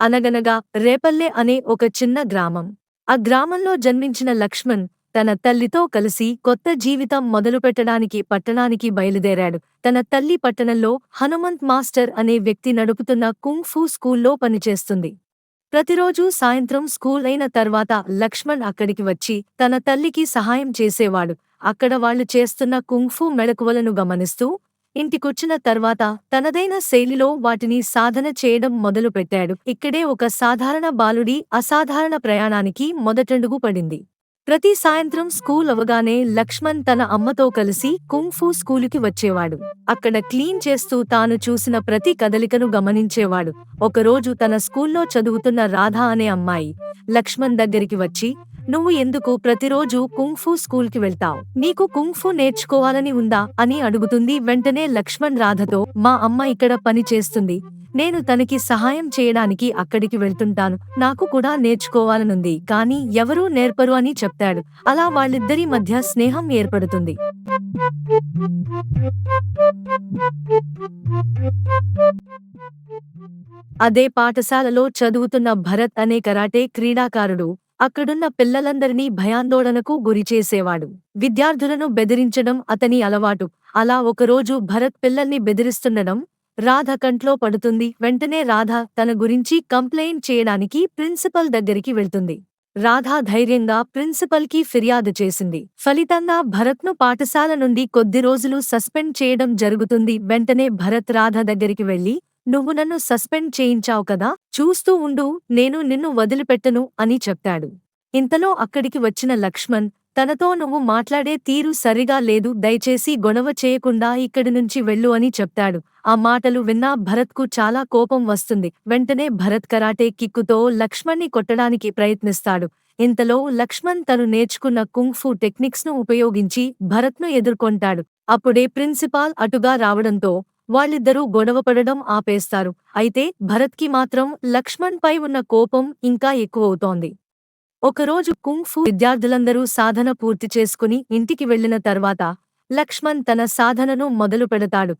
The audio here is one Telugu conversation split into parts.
అనగనగా రేపల్లె అనే ఒక చిన్న గ్రామం. ఆ గ్రామంలో జన్మించిన లక్ష్మణ్ తన తల్లితో కలిసి కొత్త జీవితం మొదలుపెట్టడానికి పట్టణానికి బయలుదేరాడు. తన తల్లి పట్టణంలో హనుమంత్ మాస్టర్ అనే వ్యక్తి నడుపుతున్న కుంగ్ఫూ స్కూల్లో పనిచేస్తుంది. ప్రతిరోజూ సాయంత్రం స్కూల్ అయిన తర్వాత లక్ష్మణ్ అక్కడికి వచ్చి తన తల్లికి సహాయం చేసేవాడు. అక్కడ వాళ్ళు చేస్తున్న కుంగ్ఫూ మెళకువలను గమనిస్తూ ఇంటికొచ్చిన తర్వాత తనదైన శైలిలో వాటిని సాధన చేయడం మొదలుపెట్టాడు ఇక్కడే ఒక సాధారణ బాలుడి అసాధారణ ప్రయాణానికి మొదటడుగు పడింది. ప్రతి సాయంత్రం స్కూల్ అవగానే లక్ష్మణ్ తన అమ్మతో కలిసి కుంఫూ స్కూలుకి వచ్చేవాడు. అక్కడ క్లీన్ చేస్తూ తాను చూసిన ప్రతి కదలికను గమనించేవాడు. ఒకరోజు తన స్కూల్లో చదువుతున్న రాధా అనే అమ్మాయి లక్ష్మణ్ దగ్గరికి వచ్చి నువ్వు ఎందుకు ప్రతిరోజు కుంగ్ఫూ స్కూల్కి వెళ్తావు? నీకు కుంగ్ఫు నేర్చుకోవాలని ఉందా? అని అడుగుతుంది వెంటనే లక్ష్మణ్ రాధతో మా అమ్మ ఇక్కడ పని చేస్తుంది. నేను తనకి సహాయం చేయడానికి అక్కడికి వెళ్తుంటాను. నాకు కూడా నేర్చుకోవాలనుంది. కానీ ఎవరూ నేర్పరు అని చెప్తాడు. అలా వాళ్ళిద్దరి మధ్య స్నేహం ఏర్పడుతుంది. అదే పాఠశాలలో చదువుతున్న భరత్ అనే కరాటే క్రీడాకారుడు. అక్కడున్న పిల్లలందరినీ భయాందోళనకు గురిచేసేవాడు విద్యార్థులను బెదిరించడం అతని అలవాటు. అలా ఒకరోజు భరత్ పిల్లల్ని బెదిరిస్తుండడం రాధ కంట్లో పడుతుంది. వెంటనే రాధ తన గురించి కంప్లైంట్ చేయడానికి ప్రిన్సిపల్ దగ్గరికి వెళ్తుంది. రాధ ధైర్యంగా ప్రిన్సిపల్కి ఫిర్యాదు చేసింది. ఫలితంగా భరత్ను పాఠశాల నుండి కొద్ది రోజులు సస్పెండ్ చేయడం జరుగుతుంది. వెంటనే భరత్ రాధ దగ్గరికి వెళ్ళి నువ్వు నన్ను సస్పెండ్ చేయించావు కదా చూస్తూ ఉండు నేను నిన్ను వదిలిపెట్టను అని చెప్తాడు ఇంతలో అక్కడికి వచ్చిన లక్ష్మణ్ తనతో నువ్వు మాట్లాడే తీరు సరిగా లేదు దయచేసి గొడవ చేయకుండా ఇక్కడి నుంచి వెళ్ళు అని చెప్తాడు. ఆ మాటలు విన్నా భరత్కు చాలా కోపం వస్తుంది. వెంటనే భరత్ కరాటే కిక్కుతో లక్ష్మణ్ని కొట్టడానికి ప్రయత్నిస్తాడు. ఇంతలో లక్ష్మణ్ తను నేర్చుకున్న కుంగ్ఫూ టెక్నిక్స్ను ఉపయోగించి భరత్ను ఎదుర్కొంటాడు. అప్పుడే ప్రిన్సిపాల్ అటుగా రావడంతో వాళ్ళిద్దరూ గొడవపడడం ఆపేస్తారు. అయితే భరత్కి మాత్రం లక్ష్మణ్ పై ఉన్న కోపం ఇంకా ఎక్కువవుతోంది. ఒకరోజు కుంగ్ఫు విద్యార్థులందరూ సాధన పూర్తి చేసుకుని ఇంటికి వెళ్ళిన తర్వాత లక్ష్మణ్ తన సాధనను మొదలు పెడతాడు.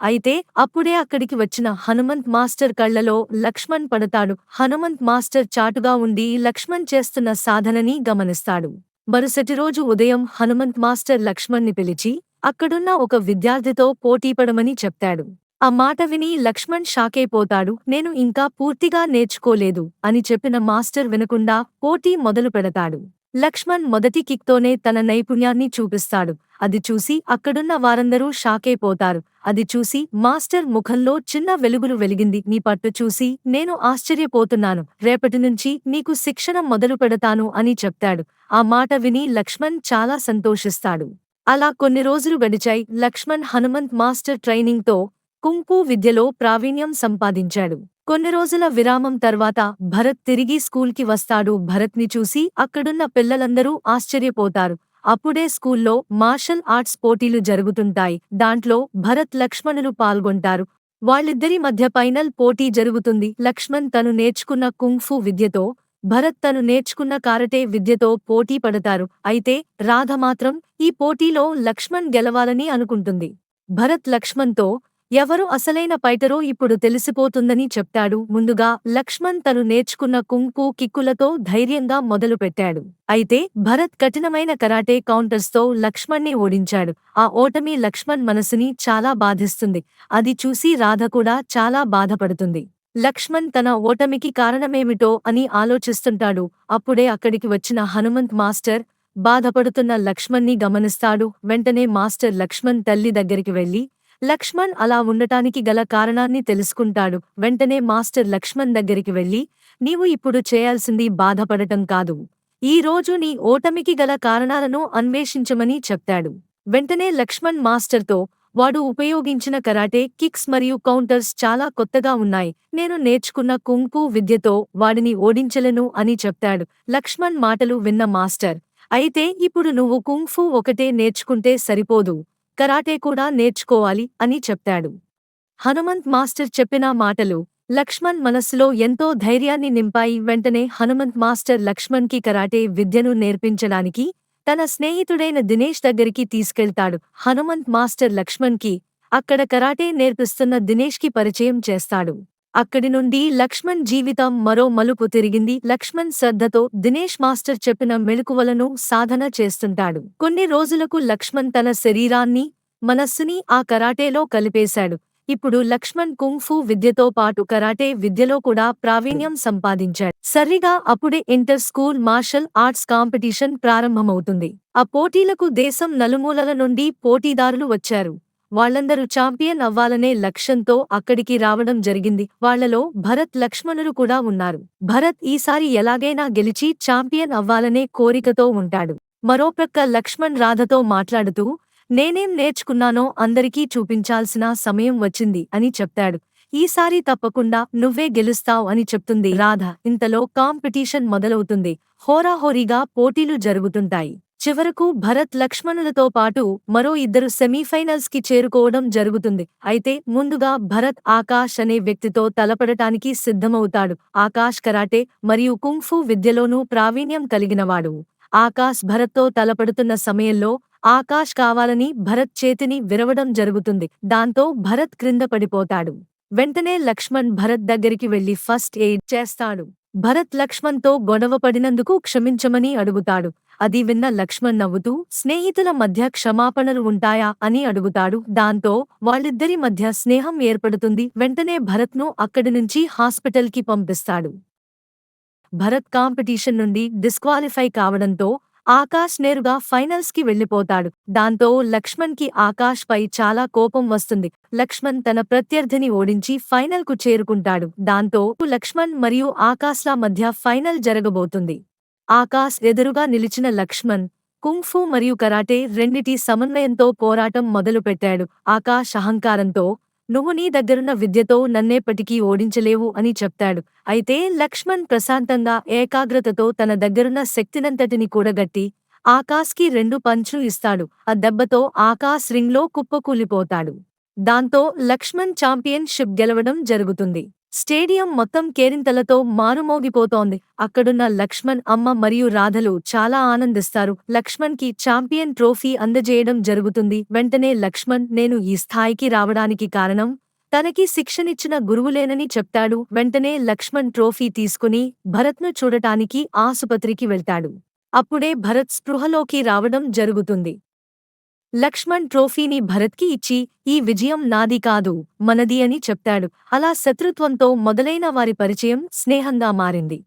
అయితే అప్పుడే అక్కడికి వచ్చిన హనుమంత్ మాస్టర్ కళ్ళలో లక్ష్మణ్ పడతాడు. హనుమంత్ మాస్టర్ చాటుగా ఉండి లక్ష్మణ్ చేస్తున్న సాధనని గమనిస్తాడు. మరుసటి రోజు ఉదయం హనుమంత్ మాస్టర్ లక్ష్మణ్ని పిలిచి అక్కడున్న ఒక విద్యార్థితో పోటీపడమని చెప్తాడు. ఆ మాట విని లక్ష్మణ్ షాకైపోతాడు నేను ఇంకా పూర్తిగా నేర్చుకోలేదు అని చెప్పిన మాస్టర్ వినకుండా పోటీ మొదలు పెడతాడు లక్ష్మణ్ మొదటి కిక్తోనే తన నైపుణ్యాన్ని చూపిస్తాడు. అది చూసి అక్కడున్న వారందరూ షాకైపోతారు అది చూసి మాస్టర్ ముఖంలో చిన్న వెలుగులు వెలిగింది. నీ పట్టు చూసి నేను ఆశ్చర్యపోతున్నాను. రేపటి నుంచి నీకు శిక్షణ మొదలు పెడతాను అని చెప్తాడు. ఆ మాట విని లక్ష్మణ్ చాలా సంతోషిస్తాడు. అలా కొన్ని రోజులు గడిచాయి. లక్ష్మణ్ హనుమంత్ మాస్టర్ ట్రైనింగ్తో కుంకు విద్యలో ప్రావీణ్యం సంపాదించాడు. కొన్ని రోజుల విరామం తర్వాత భరత్ తిరిగి స్కూల్కి వస్తాడు. భరత్ని చూసి అక్కడున్న పిల్లలందరూ ఆశ్చర్యపోతారు. అప్పుడే స్కూల్లో మార్షల్ ఆర్ట్స్ పోటీలు జరుగుతుంటాయి. దాంట్లో భరత్ లక్ష్మణులు పాల్గొంటారు. వాళ్ళిద్దరి మధ్య ఫైనల్ పోటీ జరుగుతుంది. లక్ష్మణ్ తను నేర్చుకున్న కుంగ్ఫు విద్యతో భరత్ తను నేర్చుకున్న కారటే విద్యతో పోటీ పడతారు. అయితే రాధ మాత్రం ఈ పోటీలో లక్ష్మణ్ గెలవాలని అనుకుంటుంది. భరత్ లక్ష్మణ్తో ఎవరు అసలైన పైటరో ఇప్పుడు తెలిసిపోతుందని చెప్తాడు. ముందుగా లక్ష్మణ్ తను నేర్చుకున్న కుంకు కిక్కులతో ధైర్యంగా మొదలుపెట్టాడు. అయితే భరత్ కఠినమైన కరాటే కౌంటర్స్తో లక్ష్మణ్ని ఓడించాడు. ఆ ఓటమి లక్ష్మణ్ మనసుని చాలా బాధిస్తుంది. అది చూసి రాధ కూడా చాలా బాధపడుతుంది. లక్ష్మణ్ తన ఓటమికి కారణమేమిటో అని ఆలోచిస్తుంటాడు. అప్పుడే అక్కడికి వచ్చిన హనుమంత్ మాస్టర్ బాధపడుతున్న లక్ష్మణ్ని గమనిస్తాడు. వెంటనే మాస్టర్ లక్ష్మణ్ తల్లి దగ్గరికి వెళ్ళి లక్ష్మణ్ అలా ఉండటానికి గల కారణాన్ని తెలుసుకుంటాడు. వెంటనే మాస్టర్ లక్ష్మణ్ దగ్గరికి వెళ్ళి నీవు ఇప్పుడు చేయాల్సింది బాధపడటం కాదు. ఈ రోజు నీ ఓటమికి గల కారణాలను అన్వేషించమని చెప్తాడు. వెంటనే లక్ష్మణ్ మాస్టర్తో వాడు ఉపయోగించిన కరాటే కిక్స్ మరియు కౌంటర్స్ చాలా కొత్తగా ఉన్నాయి. నేను నేర్చుకున్న కుంకు విద్యతో వాడిని ఓడించలను అని చెప్తాడు. లక్ష్మణ్ మాటలు విన్న మాస్టర్ అయితే ఇప్పుడు నువ్వు కుంఫు ఒకటే నేర్చుకుంటే సరిపోదు. కరాటే కూడా నేర్చుకోవాలి అని చెప్తాడు. హనుమంత్ మాస్టర్ చెప్పిన మాటలు లక్ష్మణ్ మనస్సులో ఎంతో ధైర్యాన్ని నింపాయి. వెంటనే హనుమంత్ మాస్టర్ లక్ష్మణ్కి కరాటే విద్యను నేర్పించడానికి తన స్నేహితుడైన దినేష్ దగ్గరికి తీసుకెళ్తాడు. హనుమంత్ మాస్టర్ లక్ష్మణ్కి అక్కడ కరాటే నేర్పిస్తున్న దినేష్కి పరిచయం చేస్తాడు. అక్కడి నుండి లక్ష్మణ్ జీవితం మరో మలుపు తిరిగింది. లక్ష్మణ్ శ్రద్ధతో దినేష్ మాస్టర్ చెప్పిన మెళుకువలను సాధన చేస్తుంటాడు. కొన్ని రోజులకు లక్ష్మణ్ తన శరీరాన్ని మనస్సుని ఆ కరాటేలో కలిపేశాడు. ఇప్పుడు లక్ష్మణ్ కుంఫు విద్యతో పాటు కరాటే విద్యలో కూడా ప్రావీణ్యం సంపాదించాడు. సరిగా అప్పుడే inter school martial arts competition ప్రారంభమవుతుంది. ఆ పోటీలకు దేశం నలుమూలల నుండి పోటీదారులు వచ్చారు. వాళ్ళందరూ ఛాంపియన్ అవ్వాలనే లక్ష్యంతో అక్కడికి రావడం జరిగింది. వాళ్ళలో భరత్ లక్ష్మణులు కూడా ఉన్నారు. భరత్ ఈసారి ఎలాగైనా గెలిచి ఛాంపియన్ అవ్వాలనే కోరికతో ఉంటాడు. మరోప్రక్క లక్ష్మణ్ రాధతో మాట్లాడుతూ నేనేం నేర్చుకున్నానో అందరికీ చూపించాల్సిన సమయం వచ్చింది అని చెప్తాడు. ఈసారి తప్పకుండా నువ్వే గెలుస్తావ్ అని చెప్తుంది రాధ. ఇంతలో కాంపిటీషన్ మొదలవుతుంది. హోరాహోరీగా పోటీలు జరుగుతుంటాయి. చివరకు భరత్ లక్ష్మణులతో పాటు మరో ఇద్దరు సెమీఫైనల్స్కి చేరుకోవడం జరుగుతుంది. అయితే ముందుగా భరత్ ఆకాష్ అనే వ్యక్తితో తలపడటానికి సిద్ధమవుతాడు. ఆకాష్ కరాటే మరియు కుంఫు విద్యలోనూ ప్రావీణ్యం కలిగినవాడు. ఆకాష్ భరత్తో తలపడుతున్న సమయంలో ఆకాష్ కావాలని భరత్ చేతిని విరవడం జరుగుతుంది. దాంతో భరత్ క్రింద పడిపోతాడు. వెంటనే లక్ష్మణ్ భరత్ దగ్గరికి వెళ్ళి ఫస్ట్ ఎయిడ్ చేస్తాడు. భరత్ లక్ష్మణ్తో గొడవ పడినందుకు క్షమించమని అడుగుతాడు. అది విన్న లక్ష్మణ్ నవ్వుతూ స్నేహితుల మధ్య క్షమాపణలు ఉంటాయా? అని అడుగుతాడు. దాంతో వాళ్ళిద్దరి మధ్య స్నేహం ఏర్పడుతుంది. వెంటనే భరత్ను అక్కడి నుంచి హాస్పిటల్కి పంపిస్తాడు. భరత్ కాంపిటీషన్ నుండి డిస్క్వాలిఫై కావడంతో ఆకాష్ నేరుగా ఫైనల్స్కి వెళ్ళిపోతాడు దాంతో లక్ష్మణ్కి ఆకాష్ పై చాలా కోపం వస్తుంది. లక్ష్మణ్ తన ప్రత్యర్థిని ఓడించి ఫైనల్కు చేరుకుంటాడు. దాంతో లక్ష్మణ్ మరియు ఆకాశ్ల మధ్య ఫైనల్ జరగబోతుంది. ఆకాశ్ ఎదురుగా నిలిచిన లక్ష్మణ్ కుంఫు మరియు కరాటే రెండిటి సమన్వయంతో పోరాటం మొదలుపెట్టాడు. ఆకాశ్ అహంకారంతో నువ్వు నీ దగ్గరున్న విద్యతో నన్నేపటికీ ఓడించలేవు అని చెప్తాడు. అయితే లక్ష్మణ్ ప్రశాంతంగా ఏకాగ్రతతో తన దగ్గరున్న శక్తినంతటిని కూడగట్టి ఆకాశ్కి రెండు పంచులు ఇస్తాడు. ఆ దెబ్బతో ఆకాశ్ రింగ్లో కుప్పకూలిపోతాడు. దాంతో లక్ష్మణ్ ఛాంపియన్షిప్ గెలవడం జరుగుతుంది. స్టేడియం మొత్తం కేరింతలతో మారుమోగిపోతోంది. అక్కడున్న లక్ష్మణ్ అమ్మ మరియు రాధలు చాలా ఆనందిస్తారు. లక్ష్మణ్కి ఛాంపియన్ ట్రోఫీ అందజేయడం జరుగుతుంది. వెంటనే లక్ష్మణ్ నేను ఈ స్థాయికి రావడానికి కారణం? తనకి శిక్షనిచ్చిన గురువులేనని చెప్తాడు. వెంటనే లక్ష్మణ్ ట్రోఫీ తీసుకుని భరత్ను చూడటానికి ఆసుపత్రికి వెళ్తాడు. అప్పుడే భరత్ స్పృహలోకి రావడం జరుగుతుంది. లక్ష్మణ్ ట్రోఫీని భరత్కి ఇచ్చి ఈ విజయం నాది కాదు మనది అని చెప్తాడు. అలా శత్రుత్వంతో మొదలైన వారి పరిచయం స్నేహంగా మారింది.